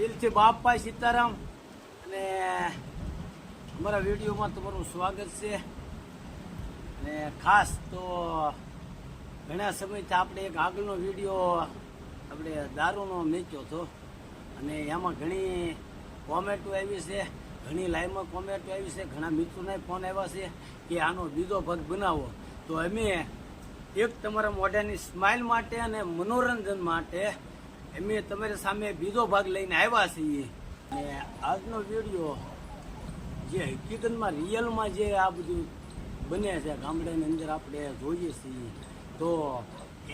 દિલથી બાપા સીતારામ અને અમારા વિડીયોમાં તમારું સ્વાગત છે. અને ખાસ તો ઘણા સમયથી આપણે એક આગળનો વીડિયો આપણે દારૂનો મેચ્યો હતો. અને એમાં ઘણી કોમેન્ટો આવી છે, ઘણી લાઈવમાં કોમેન્ટો આવી છે, ઘણા મિત્રોના ફોન આવ્યા છે કે આનો બીજો ભાગ બનાવો. તો અમે એક તમારા મોઢાની સ્માઇલ માટે અને મનોરંજન માટે અમે તમારી સામે બીજો ભાગ લઈને આવ્યા છીએ. અને આજનો વીડિયો જે હકીકતમાં રિયલમાં જે આ બધું બને છે, ગામડાની અંદર આપણે જોઈએ છીએ, તો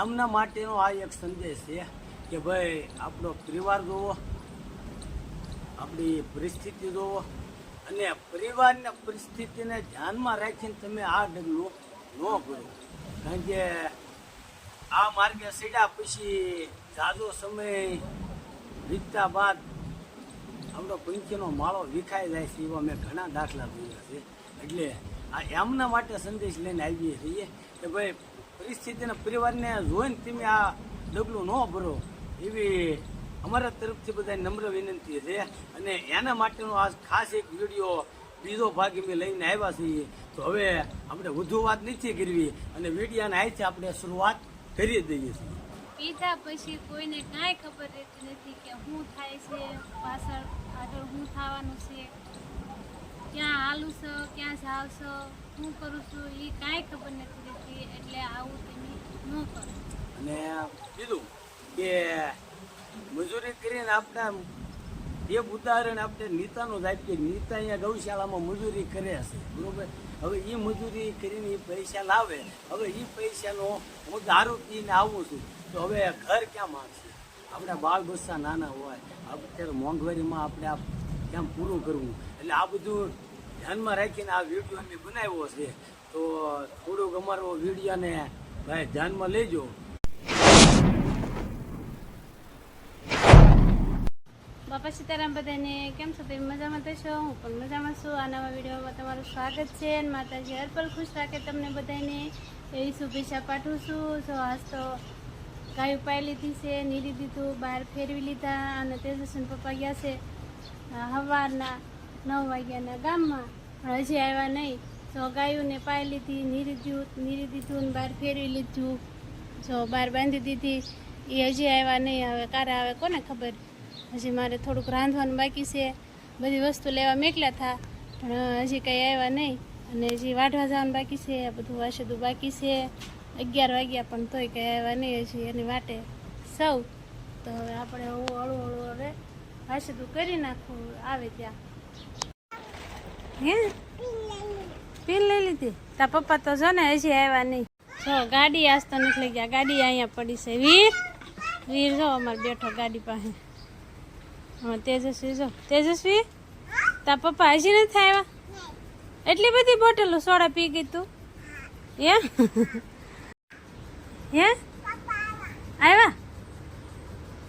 એમના માટેનો આ એક સંદેશ છે કે ભાઈ, આપણો પરિવાર જોવો, આપણી પરિસ્થિતિ જોવો અને પરિવારની પરિસ્થિતિને ધ્યાનમાં રાખીને તમે આ ડગલું ન કરો. કારણ કે આ માર્ગે સીડા પછી જાજો સમય વીતતા બાદ આપણો પંખીનો માળો વિખાઈ જાય છે એવા મેં ઘણા દાખલા જોયા છે. એટલે આ એમના માટે સંદેશ લઈને આવીએ છીએ કે ભાઈ પરિસ્થિતિના પરિવારને જોઈને તમે આ ડગલું ન ભરો એવી અમારા તરફથી બધા નમ્ર વિનંતી છે. અને એના માટેનો આ ખાસ એક વીડિયો બીજો ભાગ અમે લઈને આવ્યા છીએ. તો હવે આપણે વધુ વાત નથી કરવી અને વિડીયાના આયથી આપણે શરૂઆત કરી દઈએ છીએ. પીધા પછી કોઈને કાંઈ ખબર રહેતી નથી કે શું થાય છે, પાછળ આગળ શું થવાનું છે, ક્યાં હાલું છો, ક્યાં જાવ છો, શું કરું છું એ કાંઈ ખબર નથી રહેતી, એટલે આવું તમે ન કરો. અને કીધું કે મજૂરી કરીને આપણે એક ઉદાહરણ આપણે નીતાનું જ આપીએ. નીતા અહીંયા ગૌશાળામાં મજૂરી કરે છે. બરોબર? હવે એ મજૂરી કરીને એ પૈસા લાવે. હવે એ પૈસાનો હું દારૂ પીને આવું છું. તો હવે ઘર ક્યાં માંગશે આપણે બાળ બચ્ચા નાના હોય અત્યારે મોંઘવારીમાં આપણે કેમ પૂરું કરવું? એટલે આ બધું ધ્યાનમાં રાખીને આ વીડિયો અમે બનાવ્યો છે. તો થોડુંક અમારો વિડીયોને ભાઈ ધ્યાનમાં લેજો. બાપા સીતારામ, બધાને કેમ છો? તમે મજામાં થશો હું પણ મજામાં છું. આ નવા વિડીયોમાં તમારું સ્વાગત છે માતાજી માતાજી હરપલ ખુશ રાખે તમને બધાને. એવી શુભેચ્છા પાઠવું છું. જો આજ તો ગાયું ઉપાય લીધી છે નીરી દીધું, બહાર ફેરવી લીધા અને તેજસ્વી પપ્પા ગયા છે સવારના નવ વાગ્યાના ગામમાં. પણ હજી આવ્યા નહીં. જો ગાયોને પાય લીધી નીરી દીધું નીરી દીધું ને બહાર ફેરવી લીધું, જો બહાર બાંધી દીધી, એ હજી આવ્યા નહીં. હવે કારા આવે કોને ખબર? હજી મારે થોડુંક રાંધવાનું બાકી છે. બધી વસ્તુ લેવા મેકલા થા, પણ હજી કંઈ આવ્યા નહીં. અને હજી વાઢવા જવાનું બાકી છે, આ બધું વાસેદું બાકી છે. અગિયાર વાગ્યા પણ તોય કંઈ આવ્યા નહીં હજી, એની વાટે સૌ. તો હવે આપણે હળવું હળવું હળવું હવે વાસેદું કરી નાખવું આવે ત્યાં. હે? પીન લઈ લીધી. તા પપ્પા તો જો ને હજી આવ્યા નહીં. જો, ગાડી આજ તો નીકળી ગયા. ગાડી અહીંયા પડી છે. વીર? વીર જો અમારે બેઠો ગાડી પાસે. હા, તેજસ્વી જો. તેજસ્વી? તા પપ્પા હજી નથી આવ્યા? એટલી બધી બોટલો સોડા પી ગઈ તું. હે હે? આવ્યા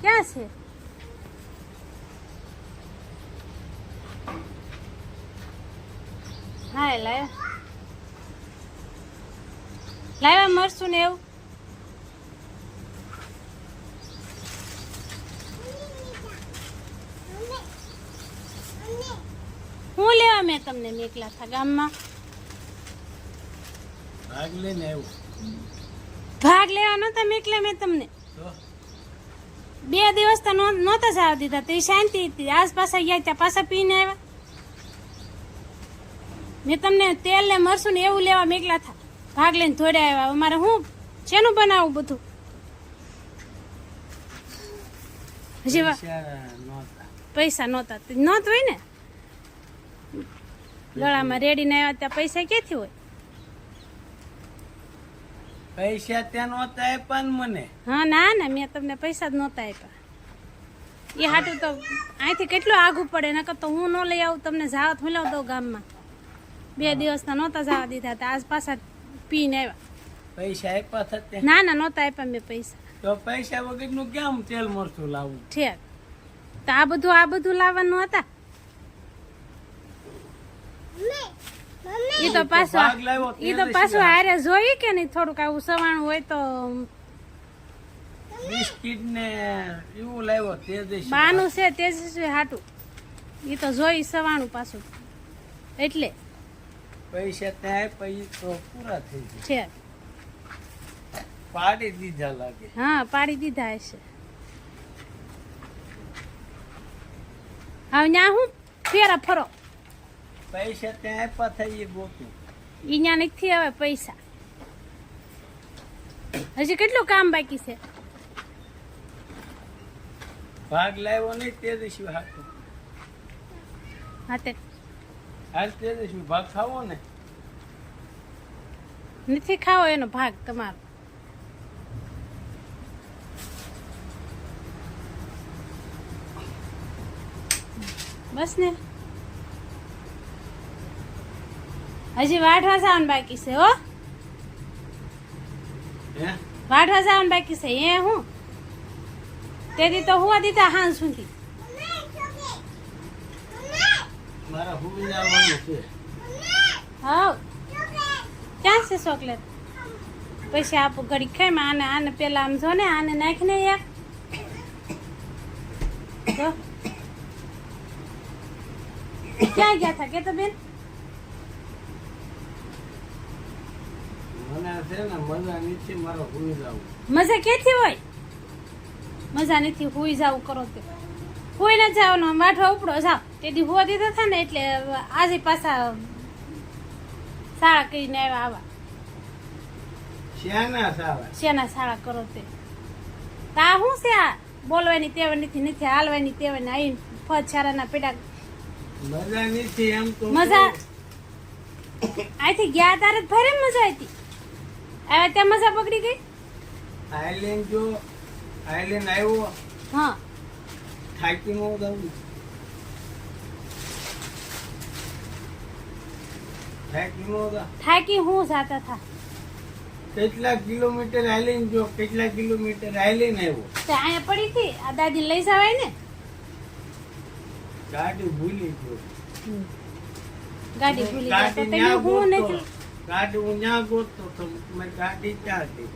ક્યાં છે? હા એ લાવ્યા લાવ્યા મરશું ને એવું. હું લેવા મેં તમને મેકલા હતા ગામમાં? ભાગ લઈને આવ્યો ભાગ લેવા નતા એટલે મેં તમને. બે દિવસ તો નહોતા સાવ દીધા. તો શાંતિ હતી. આજ પાછા ગયા ત્યાં પાછા પીને આવ્યા. મેં તમને તેલ ને મરસું ને એવું લેવા મેકલા થા. ભાગ લઈને ધોડ્યા આવ્યા. અમારે હું શેનું બનાવું બધું? હજી પૈસા નહોતા. નહોત. હોય ને? ગળામાં રેડીને આવ્યા ત્યાં પૈસા ક્યાંથી હોય? પૈસા ત્યાં નહોતા આપ્યા ને મને. હા ના ના મેં તમને પૈસા જ નહોતા આપ્યા. એ હાટું તો અહીંથી કેટલું આઘું પડે નકર તો હું ન લઈ આવું તમને જાવત મિલાવ દઉં ગામમાં. બે દિવસના નહોતા જવા દીધા હતા આજ પાછા પીને આવ્યા. પૈસા આપ્યા થતા ના ના નહોતા આપ્યા મેં પૈસા. તો પૈસા વગરનું કેમ તેલ મરચું લાવવું ઠેક તો આ બધું આ બધું લાવવાનું હતા? ઈ તો પાછો ઈ તો પાછો હારે જોઈ કે નહીં થોડુંક આવું સવાણું હોય તો બિસ્કિટ ને એવું લાવ્યો તેજસ્વી બાનું છે તેજસ્વી હાટું. ઈ તો જોઈ સવાણું પાછું. એટલે. પૈસા ત્યાં પછી તો પૂરા થઈ ગયા છે. પાડી દીધા લાગે. હા પાડી દીધા હશે. હવે ત્યાં હું? ફેરા ફરો. પૈસા ત્યાં આપ્યા થઈ એ ગોતું. અહીંયા નથી આવે પૈસા. હજી કેટલું કામ બાકી છે? ભાગ લાવ્યો નહીં તે દિવસે હાથું. હા તે હાલ તે દિવસે ભાગ ખાવો ને? નથી ખાવો એનો ભાગ તમારો. બસ ને. હજી વાઢવા જવાનું બાકી છે હો હે વાઢવા જવાનું બાકી છે એ હું તેથી તો હું દીધા હાંસ સુધી મારા હુઈ આવવાનું છે હાવ ક્યાં છે ચોકલેટ પછી આપું ઘડી ખાઈ માં આને આને પેલા આમ જો ને આને નાખીને યાર જો ક્યાં ગયા હતા કે તો બેન મને છે ને મજા ક્યાંથી હોય? મજા નથી હુઈ જાવું કરો તે. હુઈ ન જવાનો માઠો ઉપડો જાવ. તેથી હુવા દીધા હતા ને એટલે આજે પાછા શાળા કરીને આવ્યા આવા. શેના શાળા? કરો તે? તા હું છે આ બોલવાની તેવ નથી નથી હાલવાની તેવ ને આઈ ફત છારાના પેડા. મજા નથી એમ તો મજા આથી ગયા તારે ભરે મજા આવી આવ્યા ત્યાં મજા પકડી ગઈ? આયર્લેન્ડ જો આયર્લેન્ડ આવ્યો હા. થાકી નો દઉં થાકી હું જાતા થા કેટલા કિલોમીટર આઈલેન્ડ જો કેટલા કિલોમીટર આઈલેન્ડ આવ્યો? તે અહીંયા પડી હતી? આ દાદી લઈ જવાય ને? ગાડી ભૂલી ગયો. ગાડી ભૂલી ગયો તો તમે હું નથી. ગાડી હું ન્યા ગોતતો તો મેં ગાડી ક્યાં હતી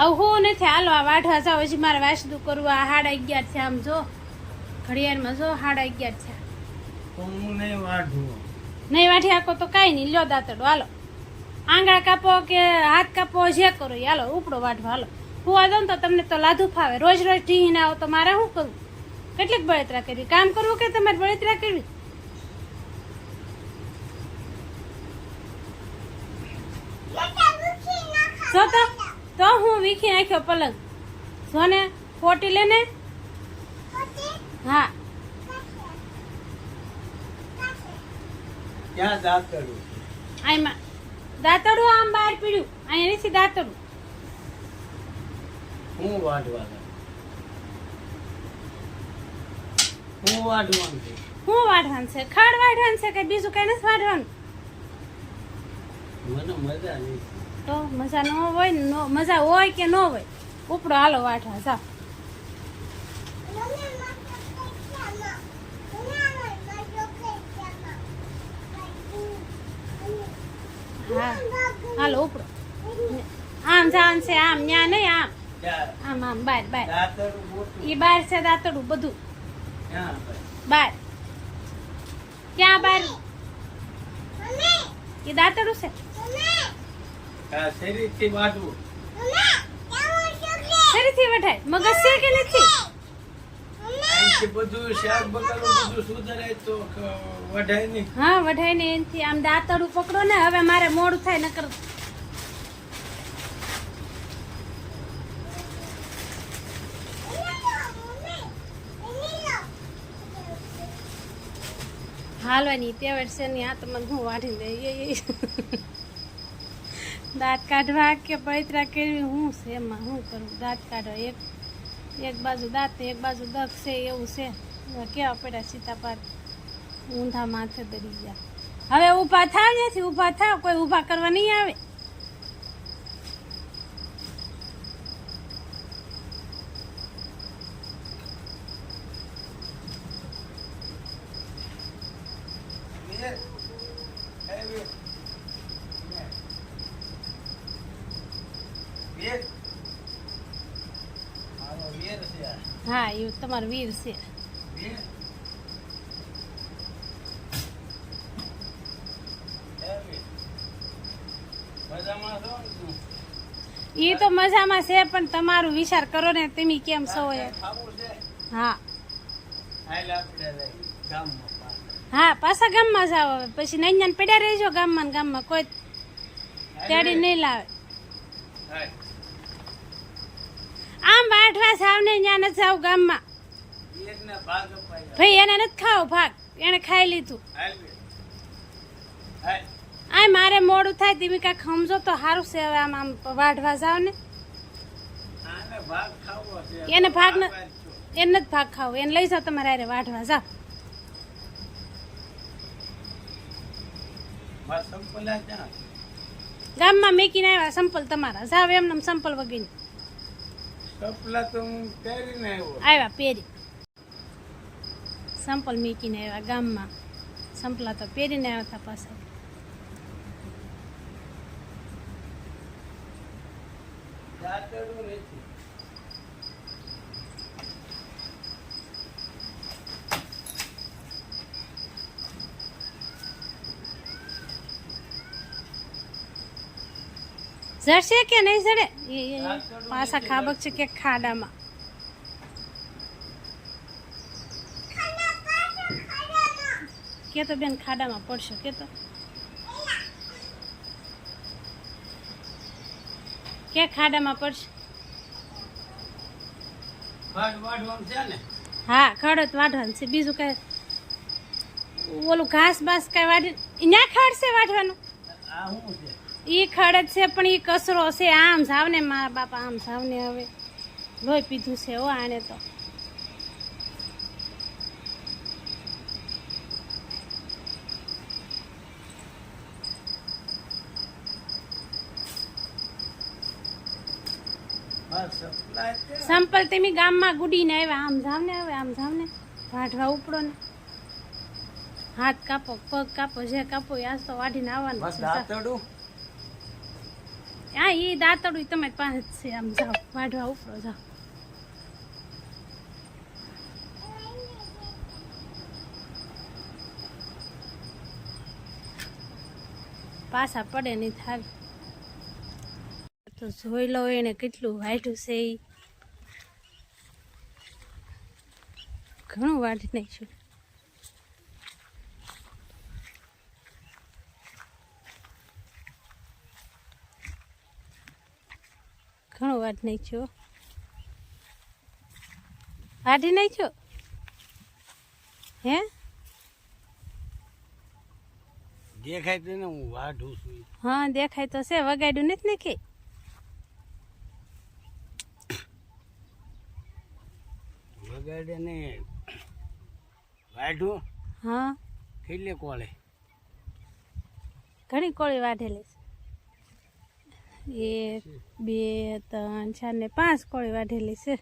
હવે નથી હાલો આ વાઢવા જાવ હજી મારે વાસદુ કરવું આ હાડા અગિયાર છે આમ જો. ઘડિયાળમાં જો હાડા અગિયાર છે હું નહીં વાઢું. નહીં વાઠી આખો તો કાંઈ નહીં. લ્યો દાંતડો હાલો. આંગળા કાપો કે હાથ કાપો જે કરો એ હાલો ઉપડો વાઢો હાલો. દઉં ને તો તમને તો લાધું ફાવે. રોજ રોજ ઢીહીને આવો તો મારે શું કરવું? કેટલીક બળતરા કરવી કામ કરવું કે તમારે બળતરા કરવી? જો તો તો હું વીખી નાખ્યો પલંગ. સોને ફોટી લેને હા. ક્યાં દાંતડું? આમાં દાંતડું આમ બહાર પીડ્યું. અહીંયા નથી દાંતડું. હું વાઢવા લાગ હું વાઢવાનું? છે હું વાઢવાનું છે? ખાડ વાઢવાનું છે કે બીજું કઈ નથી વાઢવાનું? મને મજા નહીં. તો મજા ન હોય ને નો- મજા હોય કે ન હોય? ઉપડો હાલો વાઠા જાઓ હા હાલો ઉપડો. આમ જાન છે આમ ન્યા નહીં આમ. આમ આમ બાર બાર. દાંતડું ઈ બાર છે દાંતડું બધું. બાર? ક્યાં બાર? એ દાંતડું છે? શરીરથી વાઢવું ફરીથી વઢાય મગજ છે કે નથી? બધું શાક બકાલું બધું સુધરાય તો વઢાય નહીં. હા વઢાય ને એનથી આમ દાંતડું પકડો ને હવે મારે મોડું થાય નકર હાલવાની તેવડ છે ને આ તો મને હું વાઢી દે એ એ. દાંત કાઢવા કે પવિત્રા કરવી, હું છે એમાં શું કરું? દાંત કાઢવા એક એક બાજુ દાંત, એક બાજુ દખ છે, એવું છે. કેવા પડ્યા સીતાપાત ઊંધા માથે દરી ગયા. હવે ઊભા થાવ નથી ઊભા થાવ, કોઈ ઊભા કરવા નહીં આવે. હા એ તમારો વીર છે. એ તો? મજામાં છે પણ તમારું વિચાર કરો ને તમે કેમ છો હા. હા પાછા ગામમાં જાઓ હવે. પછી નાની નાની પડ્યા રહેજો ગામમાં ગામમાં. કોઈ તેડી નહીં લાવે. આમ વાઠવા સાવ ને ત્યાં નથી જાવ ગામમાં. ભાઈ, એને નથી ખાવ ભાગ એને ખાઈ લીધું. આ મારે મોડું થાય તમે કાંઈક સમજો તો સારું છે હવે આમ આમ વાઢવા જાવ ને. એને ભાગ ન- એને નથી ભાગ ખાવ એને લઈ જાઓ તમારે હારે વાઢવા જાવ? ગામમાં મેકીને આવ્યા સંપલ તમારા જાવ એમને સંપલ વગીને સંપલા તો હું પહેરીને આવ્યો. આવ્યા પહેરી સંપલ મીકીને આવ્યા ગામમાં સંપલા તો પહેરીને આવ્યા હતા પાછા દાંતરડું નથી. જડશે કે નહીં જડે? એ પાછા ખાબક છે કે ખાડામાં. કે તો બેન ખાડામાં પડશે કે તો? કે ખાડામાં પડશે? હા ખડત વાઢવાનું છે. બીજું કઈ? ઓલું ઘાસ બાસ કઈ વાઢી ન્યા ખાડશે વાઢવાનું? ઈ ખડે છે પણ ઈ કચરો છે આમ જાવ ને મારા બાપા આમ સાવને હવે લોહી પીધું છે હો આને તો. સંપલા તમે ગામમાં ગુડીને આવ્યા આમ જાવ ને હવે આમ જાવ ને વાઢવા ઉપડો ને. હાથ કાપો પગ કાપો જે કાપો આજ તો વાઢીને આવવાનું બસ છે જાઓ. દાંતરડું હા એ દાંતડું તમારી પાસે છે, આમ જાઓ, વાઢવા ઉપરો જાઓ. પાછા પડે નહીં થાય તો જોઈ લો એને કેટલું વાઢ્યું છે એ ઘણું વાઢી નાખ્યું. વાઢી નહીં છો? વાઢી નાખ્યો હે? દેખાય તો ને હું વાઢું છું હા દેખાય તો છે વગાડ્યું નથી ને કે? વગાડે ને વાઢું? હા. કેટલે કોળે? ઘણી કોળી વાઢેલી છે. એક બે ત્રણ ચાર ને પાંચ કોળી વાઢેલી છે.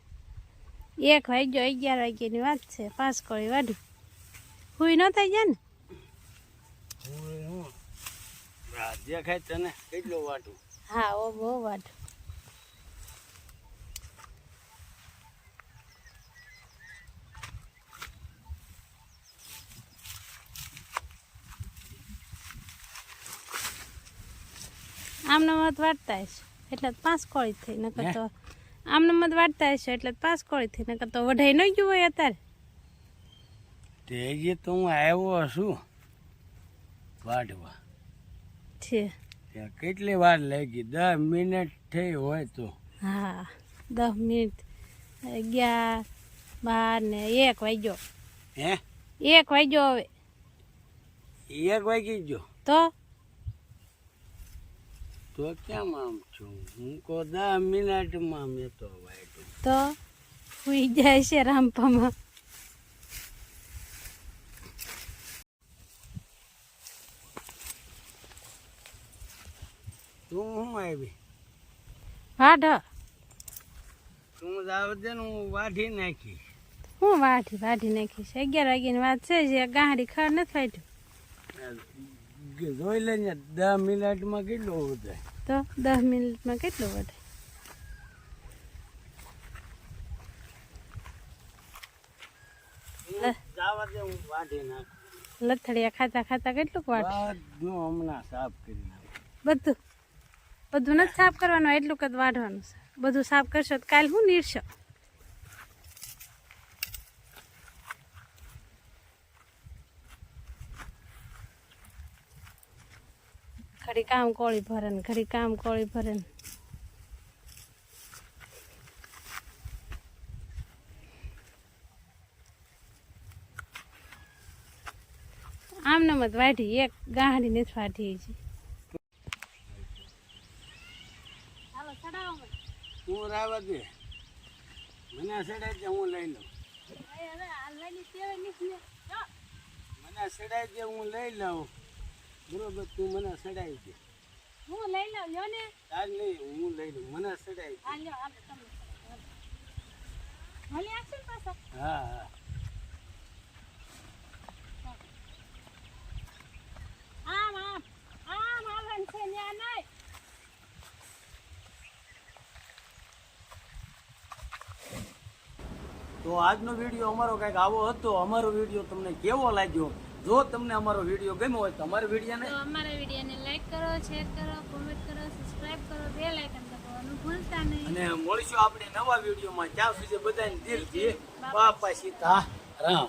એક વાગ્યો અગિયાર વાગ્યાની વાત છે. પાંચ કોળી વાઢી. હુઈ ન થઈ ગયા ને દેખાય તને કેટલો હા ઓ બહુ વાઢ. આમને મત વાટતા હશે. એટલે પાંચ કોળી થઈ નકર? તો આમને મત વાટતા હશે એટલે પાંચ કોળી થઈ નકર તો વઢાઈ ન ગયું હોય અત્યારે. તે જે તો હું આવ્યો છું વાઢવા. છે. ત્યાં કેટલી વાર લાગી? દસ મિનિટ થઈ હોય તો. હા દસ મિનિટ. અગિયાર બાર ને એક વાગ્યો. હે? એક વાગ્યો હવે. એક વાગી ગયો. તો? તો કેમ આમ છું? હું કો દસ મિનિટમાં મેં તો વાઢું તો સુઈ જાય છે રામપામાં તું હું આવી? વાઢ તું જાવ દે ને હું વાઢી નાખી હું વાઢી વાઢી નાખીશ. અગિયાર વાગ્યાની વાત છે જે ગાંડી ખર નથી વાઢ્યું. જોઈ લેજે દસ મિનિટમાં કેટલું વધે? તો દસ મિનિટમાં કેટલું નાખું. લથડિયા ખાતા ખાતા કેટલું વાટ બધું હમણાં સાફ કરી બધું? બધું નથી સાફ કરવાનું એટલું કદ વાઢવાનું છે. બધું સાફ કરશો તો કાલ હું નીરશો? ઘડી કામ કોળી ભરે ને ઘડી કામ કોળી ભરે ને આમ નમ વાઢી એક ગાંડી નથી વાઢી છે. હું રાવા દે. મને સડાય હું લઈ લઉં. મને સડાય છે હું લઈ લઉં. બરોબર તું મને સડાઈ છે. હું લઈ લઉં યો ને. તાર નહીં હું લઈ લઉં મને સડાય છે. હા લ્યો હાલો તમે મળી આવશે ને પાછા? હા હા. આમ આમ આમ આવવાનું છે ન્યા નહીં. તો આજનો વીડિયો અમારો કંઈક આવો હતો અમારો વીડિયો તમને કેવો લાગ્યો? જો તમને અમારો વીડિયો ગમ્યો હોય તો અમારા વિડીયોને અમારા વિડીયોને લાઈક કરો શેર કરો કોમેન્ટ કરો સબસ્ક્રાઇબ કરો બે લાઇકન દબાવવાનું ભૂલતા નહીં. અને મળીશું આપણે નવા વિડીયોમાં. ત્યાં સુધી બધાને દિલથી બાપા સીતા રામ.